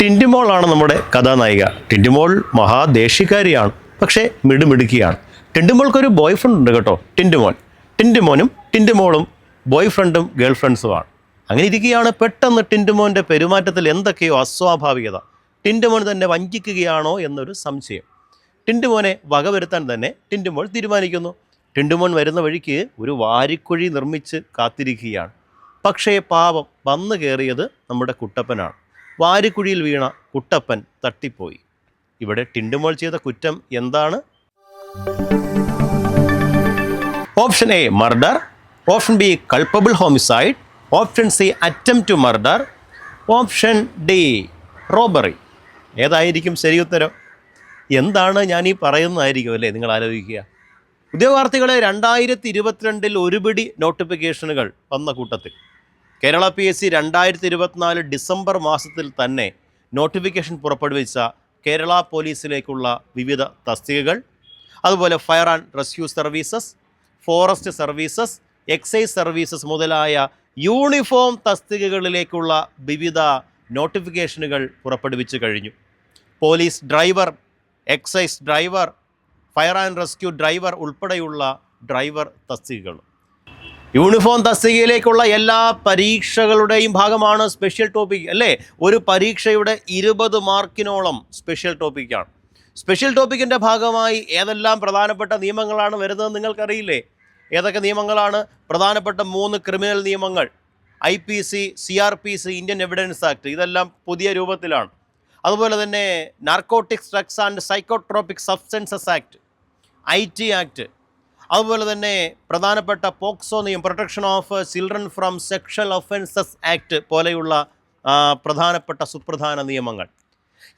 ടിന്റുമോളാണ് നമ്മുടെ കഥാനായിക. ടിന്റുമോൾ മഹാദേശിക്കാരിയാണ്. പക്ഷേ മിടുമിടുക്കിയാണ്. ടിന്റുമോൾക്കൊരു boy friend ഉണ്ട് കേട്ടോ ടിന്റുമോൻ ടിന്റുമോനും ടിന്റുമോളും ബോയ് ഫ്രണ്ടും ഗേൾ ഫ്രണ്ട്സുമാണ് അങ്ങനെ ഇരിക്കുകയാണ് പെട്ടെന്ന് ടിന്റുമോന്റെ പെരുമാറ്റത്തിൽ എന്തൊക്കെയോ അസ്വാഭാവികത. ടിന്റുമോൻ തന്നെ വഞ്ചിക്കുകയാണോ എന്നൊരു സംശയം. ടിന്റുമോനെ വകവരുത്താൻ തന്നെ ടിന്റുമോൾ തീരുമാനിക്കുന്നു. ടിന്റുമോൻ വരുന്ന വഴിക്ക് ഒരു വാരിക്കുഴി നിർമ്മിച്ച് കാത്തിരിക്കുകയാണ്. പക്ഷേ പാപം വന്നു കയറിയത് നമ്മുടെ കുട്ടപ്പനാണ്. വാരിക്കുഴിയിൽ വീണ കുട്ടപ്പൻ തട്ടിപ്പോയി. ഇവിടെ ടിണ്ടുമോൾ ചെയ്ത കുറ്റം എന്താണ്? Option A murder. Option B culpable homicide option C attempt to murder option D robbery ഏതായിരിക്കും ശരി ഉത്തരം? എന്താണ് ഞാൻ ഈ പറയുന്നതായിരിക്കും അല്ലേ നിങ്ങൾ ആലോചിക്കുക. ഉദ്യോഗാർത്ഥികളെ രണ്ടായിരത്തി ഇരുപത്തിരണ്ടിൽ ഒരുപിടി നോട്ടിഫിക്കേഷനുകൾ വന്ന കൂട്ടത്തിൽ. കേരള പി എസ് സി രണ്ടായിരത്തി ഇരുപത്തിനാല് ഡിസംബർ മാസത്തിൽ തന്നെ നോട്ടിഫിക്കേഷൻ പുറപ്പെടുവിച്ച കേരള പോലീസിലേക്കുള്ള വിവിധ തസ്തികകൾ അതുപോലെ fire and rescue services forest services excise services മുതലായ യൂണിഫോം തസ്തികകളിലേക്കുള്ള വിവിധ നോട്ടിഫിക്കേഷനുകൾ പുറപ്പെടുവിച്ചു കഴിഞ്ഞു. Police driver excise driver fire and rescue driver ഉൾപ്പെടെയുള്ള ഡ്രൈവർ തസ്തികകളും. യൂണിഫോം തസ്തികയിലേക്കുള്ള എല്ലാ പരീക്ഷകളുടെയും ഭാഗമാണ് സ്പെഷ്യൽ ടോപ്പിക് അല്ലേ? ഒരു പരീക്ഷയുടെ ഇരുപത് മാർക്കിനോളം സ്പെഷ്യൽ ടോപ്പിക്കാണ്. സ്പെഷ്യൽ ടോപ്പിക്കിന്റെ ഭാഗമായി ഏതെല്ലാം പ്രധാനപ്പെട്ട നിയമങ്ങളാണ് വരുന്നത് നിങ്ങൾക്കറിയില്ലേ? ഏതൊക്കെ നിയമങ്ങളാണ്? പ്രധാനപ്പെട്ട മൂന്ന് ക്രിമിനൽ നിയമങ്ങൾ I P C C R P C Indian evidence act ഇതെല്ലാം പുതിയ രൂപത്തിലാണ്. അതുപോലെ തന്നെ narcotics drugs and psychotropic substances act I T act അതുപോലെ തന്നെ പ്രധാനപ്പെട്ട POCSO നിയം protection of children from sexual offences act പോലെയുള്ള പ്രധാനപ്പെട്ട സുപ്രധാന നിയമങ്ങൾ.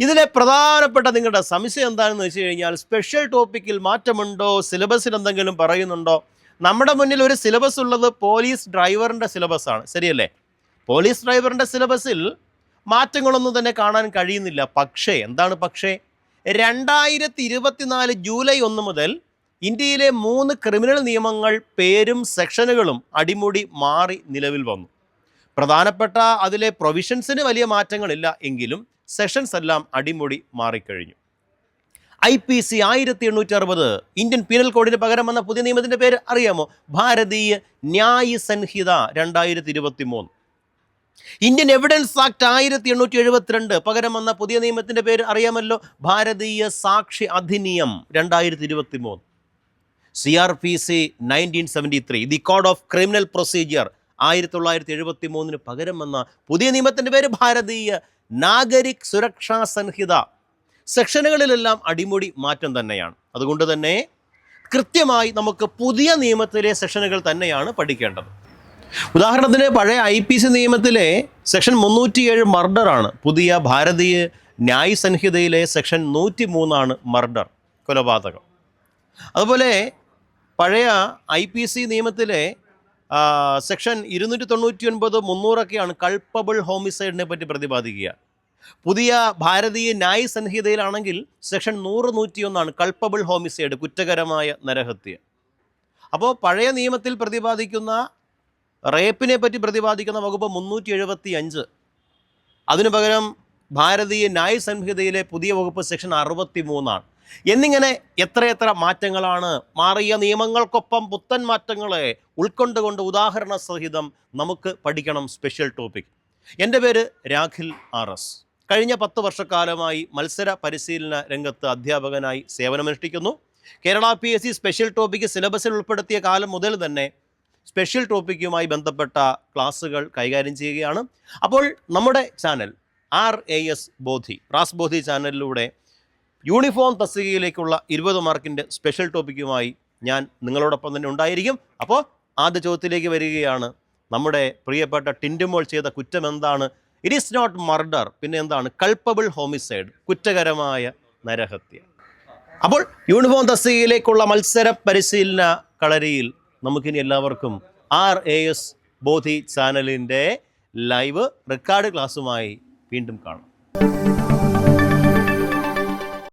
ഇതിലെ പ്രധാനപ്പെട്ട നിങ്ങളുടെ സംശയം എന്താണെന്ന് വെച്ച് കഴിഞ്ഞാൽ സ്പെഷ്യൽ ടോപ്പിക്കിൽ മാറ്റമുണ്ടോ? സിലബസിൽ എന്തെങ്കിലും പറയുന്നുണ്ടോ? നമ്മുടെ മുന്നിൽ ഒരു സിലബസ് ഉള്ളത് പോലീസ് ഡ്രൈവറിന്റെ സിലബസാണ് ശരിയല്ലേ? പോലീസ് ഡ്രൈവറിന്റെ സിലബസിൽ മാറ്റങ്ങളൊന്നും തന്നെ കാണാൻ കഴിയുന്നില്ല. പക്ഷേ എന്താണ് പക്ഷേ? രണ്ടായിരത്തി ഇരുപത്തിനാല് ജൂലൈ ഒന്ന് മുതൽ ഇന്ത്യയിലെ മൂന്ന് ക്രിമിനൽ നിയമങ്ങൾ പേരും സെക്ഷനുകളും അടിമുടി മാറി നിലവിൽ വന്നു. പ്രധാനപ്പെട്ട അതിലെ പ്രൊവിഷൻസിന് വലിയ മാറ്റങ്ങളില്ല എങ്കിലും സെഷൻസ് എല്ലാം അടിമുടി മാറിക്കഴിഞ്ഞു. ഐ പി സി ആയിരത്തി എണ്ണൂറ്റി അറുപത് ഇന്ത്യൻ പീനൽ കോഡിന് പകരം വന്ന പുതിയ നിയമത്തിന്റെ പേര് അറിയാമോ? ഭാരതീയ ന്യായ സംഹിത രണ്ടായിരത്തി ഇരുപത്തി മൂന്ന് ഇന്ത്യൻ എവിഡൻസ് ആക്ട് ആയിരത്തി എണ്ണൂറ്റി എഴുപത്തിരണ്ട് പകരം വന്ന പുതിയ നിയമത്തിന്റെ പേര് അറിയാമല്ലോ? ഭാരതീയ സാക്ഷി അധിനിയം രണ്ടായിരത്തി ഇരുപത്തി മൂന്ന് C R P C nineteen seventy three the code of criminal procedure ആയിരത്തി തൊള്ളായിരത്തി എഴുപത്തി മൂന്നിന് പകരം വന്ന പുതിയ നിയമത്തിന്റെ പേര് ഭാരതീയ നാഗരിക് സുരക്ഷാ സംഹിത. സെക്ഷനുകളിലെല്ലാം അടിമുടി മാറ്റം തന്നെയാണ്. അതുകൊണ്ട് തന്നെ കൃത്യമായി നമുക്ക് പുതിയ നിയമത്തിലെ സെക്ഷനുകൾ തന്നെയാണ് പഠിക്കേണ്ടത്. ഉദാഹരണത്തിന് പഴയ ഐ പി സി നിയമത്തിലെ സെക്ഷൻ മുന്നൂറ്റിയേഴ് മർഡറാണ് പുതിയ ഭാരതീയ ന്യായ സംഹിതയിലെ സെക്ഷൻ നൂറ്റി മൂന്നാണ് മർഡർ കൊലപാതകം. അതുപോലെ പഴയ ഐ പി സി നിയമത്തിലെ സെക്ഷൻ ഇരുന്നൂറ്റി തൊണ്ണൂറ്റി ഒൻപത് മുന്നൂറൊക്കെയാണ് കൾപ്പബിൾ ഹോമിസൈഡിനെ പറ്റി പ്രതിപാദിക്കുക. പുതിയ ഭാരതീയ ന്യായ സംഹിതയിലാണെങ്കിൽ സെക്ഷൻ നൂറ് നൂറ്റിയൊന്നാണ് കൾപ്പബിൾ ഹോമിസൈഡ് കുറ്റകരമായ നരഹത്യ. അപ്പോൾ പഴയ നിയമത്തിൽ പ്രതിപാദിക്കുന്ന റേപ്പിനെ പറ്റി പ്രതിപാദിക്കുന്ന വകുപ്പ് മുന്നൂറ്റി എഴുപത്തി അഞ്ച് അതിനു പകരം ഭാരതീയ ന്യായ സംഹിതയിലെ പുതിയ വകുപ്പ് സെക്ഷൻ അറുപത്തി മൂന്നാണ് എന്നിങ്ങനെ എത്രയെത്ര മാറ്റങ്ങളാണ്. മാറിയ നിയമങ്ങൾക്കൊപ്പം പുത്തൻ മാറ്റങ്ങളെ ഉൾക്കൊണ്ടുകൊണ്ട് ഉദാഹരണ സഹിതം നമുക്ക് പഠിക്കണം സ്പെഷ്യൽ ടോപ്പിക് എന്റെ പേര് രാഖിൽ ആർ എസ്. കഴിഞ്ഞ പത്ത് വർഷക്കാലമായി മത്സര പരിശീലന രംഗത്ത് അധ്യാപകനായി സേവനമനുഷ്ഠിക്കുന്നു. Kerala P S C special topic സിലബസിൽ ഉൾപ്പെടുത്തിയ കാലം മുതൽ തന്നെ സ്പെഷ്യൽ ടോപ്പിക്കുമായി ബന്ധപ്പെട്ട ക്ലാസ്സുകൾ കൈകാര്യം ചെയ്യുകയാണ്. അപ്പോൾ നമ്മുടെ channel R A S Bodhi Ras Bodhi ചാനലിലൂടെ യൂണിഫോം തസ്തികയിലേക്കുള്ള ഇരുപത് മാർക്കിന്റെ സ്പെഷ്യൽ ടോപ്പിക്കുമായി ഞാൻ നിങ്ങളോടൊപ്പം തന്നെ ഉണ്ടായിരിക്കും. അപ്പോൾ ആദ്യ ചോദ്യത്തിലേക്ക് വരികയാണ്. നമ്മുടെ പ്രിയപ്പെട്ട ടിൻഡുമോൾ ചെയ്ത കുറ്റം എന്താണ്? ഇറ്റ് ഈസ് നോട്ട് മർഡർ പിന്നെ എന്താണ്? കൾപ്പബിൾ ഹോമിസൈഡ് കുറ്റകരമായ നരഹത്യ. അപ്പോൾ യൂണിഫോം തസ്തികയിലേക്കുള്ള മത്സര പരിശീലന കളരിയിൽ നമുക്കിനി എല്ലാവർക്കും ആർ എ എസ് ബോധി ചാനലിന്റെ ലൈവ് റെക്കോർഡ് ക്ലാസ്സുമായി വീണ്ടും കാണാം.